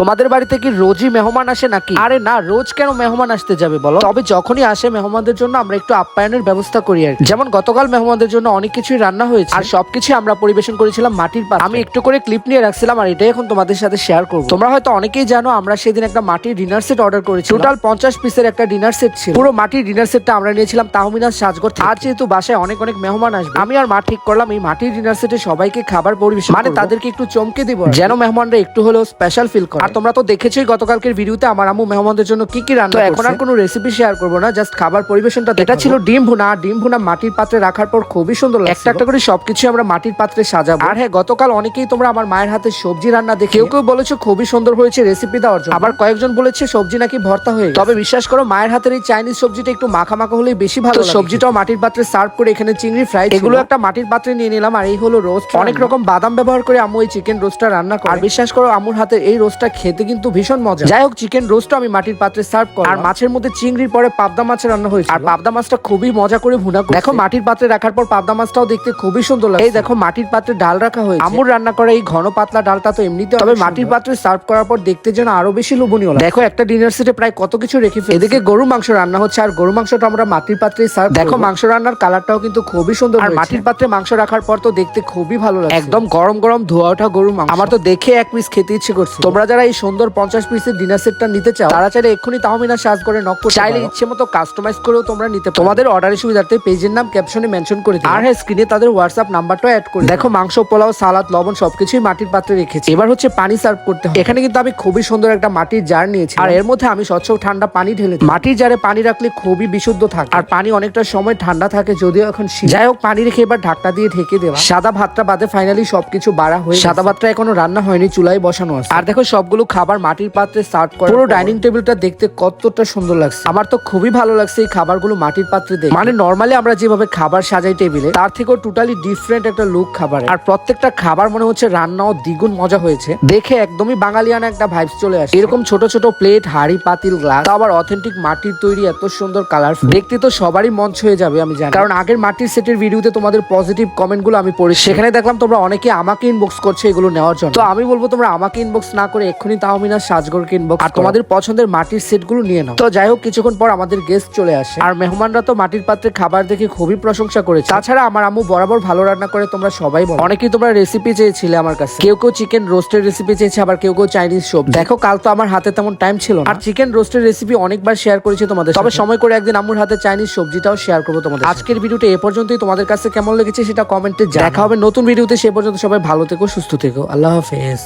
তোমাদের বাড়িতে কি রোজই মেহমান আসে নাকি? আরে না রোজ কেন মেহমান আসতে যাবে বলো? তবে যখনই আসে মেহমানদের জন্য আমরা একটু আপ্যায়নের ব্যবস্থা করি আর যেমন গতকাল মেহমানদের জন্য অনেক কিছুই রান্না হয়েছে। আর সবকিছু আমরা পরিবেশন করেছিলাম মাটির পাত্রে। আমি একটু করে ক্লিপ নিয়ে রাখছিলাম আর এটাই এখন তোমাদের সাথে শেয়ার করব। তোমরা হয়তো অনেকেই জানো আমরা সেদিন একটা মাটির ডিনার সেট অর্ডার করেছি টোটাল পঞ্চাশ পিসের একটা ডিনার সেট ছিল। পুরো মাটির ডিনার সেটটা আমরা নিয়েছিলাম তাহমিনার সাজগর। আর যেহেতু বাসায় অনেক অনেক মেহমান আসবে আমি আর মা ঠিক করলাম এই মাটির ডিনার সেটে সবাইকে খাবার পরিবেশন মানে তাদেরকে একটু চমকে দিব যেন মেহমানরা একটু হলেও স্পেশাল ফিল করে। আর তোমরা তো দেখেছোই গতকালকের ভিডিওতে আমার আম্মু মেহমানদের জন্য কি কি রান্না এখন আর কোনো রেসিপি শেয়ার করব না জাস্ট খাবার পরিবেশনটা এটা ছিল ডিম ভুনা ডিম ভুনা মাটির পাত্রে রাখার পর খুবই সুন্দর লাগছে একটা একটা করে সবকিছু আমরা মাটির পাত্রে সাজাবো। আর হ্যাঁ গতকাল অনেকেই তোমরা আমার মায়ের হাতে সবজি রান্না দেখে কেউ কেউ বলেছ খুবই সুন্দর হয়েছে রেসিপি দেওয়ার জন্য। আবার কয়েকজন বলেছে সবজি নাকি ভর্তা হয়ে তবে বিশ্বাস করো মায়ের হাতের এই চাইনিজ সবজিটা একটু মাখা মাখা হলেই বেশি ভালো লাগে। সবজিটাও মাটির পাত্রে সার্ভ করে এখানে চিংড়ি ফ্রাই এগুলো একটা মাটির পাত্রে নিয়ে নিলাম আর এই হলো রোস্ট অনেক রকম বাদাম ব্যবহার করে আমু এই চিকেন রোস্টটা রান্না করে। আর বিশ্বাস করো আমুর হাতে এই রোস্টটা খেতে কিন্তু ভীষণ মজা। যাই হোক চিকেন রোস্টও আমি মাটির পাত্রে সার্ভ করি আর মাছের মধ্যে চিংড়ির পরে পাবদা মাছ রান্না হয়েছে আর পাবদা মাছটা খুবই মজা করে ভুনা করছি। দেখো মাটির পাত্রে রাখার পর পাবদা মাছটাও দেখতে খুবই সুন্দর লাগে এই দেখো মাটির পাত্রে ডাল রাখা হয়েছে। আমুর রান্না করা এই ঘন পাতলা ডালটা তো এমনিতে তবে মাটির পাত্রে সার্ভ করার পর দেখতে যেন আরও বেশি লোভনীয় লাগে দেখো একটা ডিনার সেটে প্রায় কত কিছু রেখে ফেলেছি। এদিকে গরু মাংস রান্না হচ্ছে আর গরু মাংসটা আমরা মাটির পাত্রে সার্ভ দেখো মাংস রান্নার কালারটাও কিন্তু খুবই সুন্দর আর মাটির পাত্রে মাংস রাখার পর তো দেখতে খুবই ভালো লাগে একদম গরম গরম ধোয়া ওঠা গরু মাংস। আমার তো দেখে এক পিস খেতে ইচ্ছে করছে। তোমরা যারা এই সুন্দর পঞ্চাশ পিসের ডিনার সেটটা নিতে চাও তারা চাইলে এক্ষুনি তাহমিনা সাজ করে নক করতে চাইলে ইচ্ছে মতো কাস্টমাইজ করেও তোমরা নিতে তোমাদের অর্ডারের সুবিধার্থে পেজের নাম ক্যাপশনে মেনশন করে আর হ্যাঁ স্ক্রিনে তাদের হোয়াটসঅ্যাপ নাম্বারটাও অ্যাড করে দেখো মাংস পোলাও সালাদ লবণ সবকিছুই মাটির পাত্রে রেখেছি। এবার হচ্ছে পানি সার্ভ করতে হবে। এখানে কিন্তু আমি খুবই সুন্দর একটা মাটির জার নিয়েছি। আর এর মধ্যে আমি স্বচ্ছ ঠান্ডা পানি ঢেলে মাটির জারে পানি রাখলে খুবই বিশুদ্ধ থাকে। আর পানি অনেকটা সময় ঠান্ডা থাকে যদিও এখন যাই হোক পানি রেখে এবার ঢাকটা দিয়ে ঢেকে দেওয়া। সাদা ভাতটা বাদে ফাইনালি সবকিছু বাড়া হয়ে সাদা ভাতটা এখনও রান্না হয়নি চুলায় বসানো আছে। আর দেখো সবগুলো খাবার মাটির পাত্রে সার্ভ করা পুরো ডাইনিং টেবিলটা দেখতে কতটা সুন্দর লাগছে। আমার তো খুবই ভালো লাগছে এই খাবারগুলো মাটির পাত্রে দেখে মানে নর্মালি আমরা যেভাবে খাবার সাজাই টেবিলে তার থেকেও টোটালি ডিফারেন্ট একটা লুক খাবার। আর প্রত্যেকটা খাবার মনে হচ্ছে রান্নাও দ্বিগুণ মজা হয়েছে। দেখে একদমই বাঙালিয়ানা একটা ভাইবস চলে আসে এরকম ছোট ছোট প্লেট হাড়ি পাতিল গ্লাস আবার অথেন্টিক মাটির তৈরি এত সুন্দর কালার দেখতে তো সবারই মঞ্চ হয়ে যাবে আমি জানি। কারণ আগের মাটির সেটের ভিডিওতে তোমাদের পজিটিভ কমেন্টগুলো আমি পড়ি সেখানে দেখলাম তোমরা অনেকে আমাকে ইনবক্স করছে এগুলো নেওয়ার জন্য। তো আমি বলব তোমরা আমাকে ইনবক্স না করে এক্ষুনি তাহমিনা সাজগরকে ইনবক্স আর তোমাদের পছন্দের মাটির সেটগুলো নিয়ে নাও। তো যাই হোক কিছুক্ষণ পর আমাদের গেস্ট চলে আসে। আর মেহমানরা তো মাটির পাত্রে খাবার দেখে খুবই প্রশংসা করেছে। তাছাড়া আমার আম্মু বরাবর ভালো রান্না করে তোমরা সবাই বলো। অনেকেই তোমরা রেসিপি চেয়েছিলে আমার কাছে। কেউ কেউ চিকেন রোস্টের রেসিপি চেয়েছে আবার কেউ কেউ চাইনিজ সবজি দেখো কাল তো আমার হাতে তেমন টাইম ছিল না। আর চিকেন রোস্টের রেসিপি অনেকবার শেয়ার করেছি তোমাদের তবে সময় করে একদিন আম্মুর হাতে চাইনিজ সবজিটাও শেয়ার করব তোমাদের। আজকের ভিডিওটা এ পর্যন্তই। তোমাদের কাছে কেমন লেগেছে সেটা কমেন্টে দেখা হবে নতুন ভিডিওতে সে পর্যন্ত সবাই ভালো থেকো সুস্থ থেকো। আল্লাহ হাফেজ।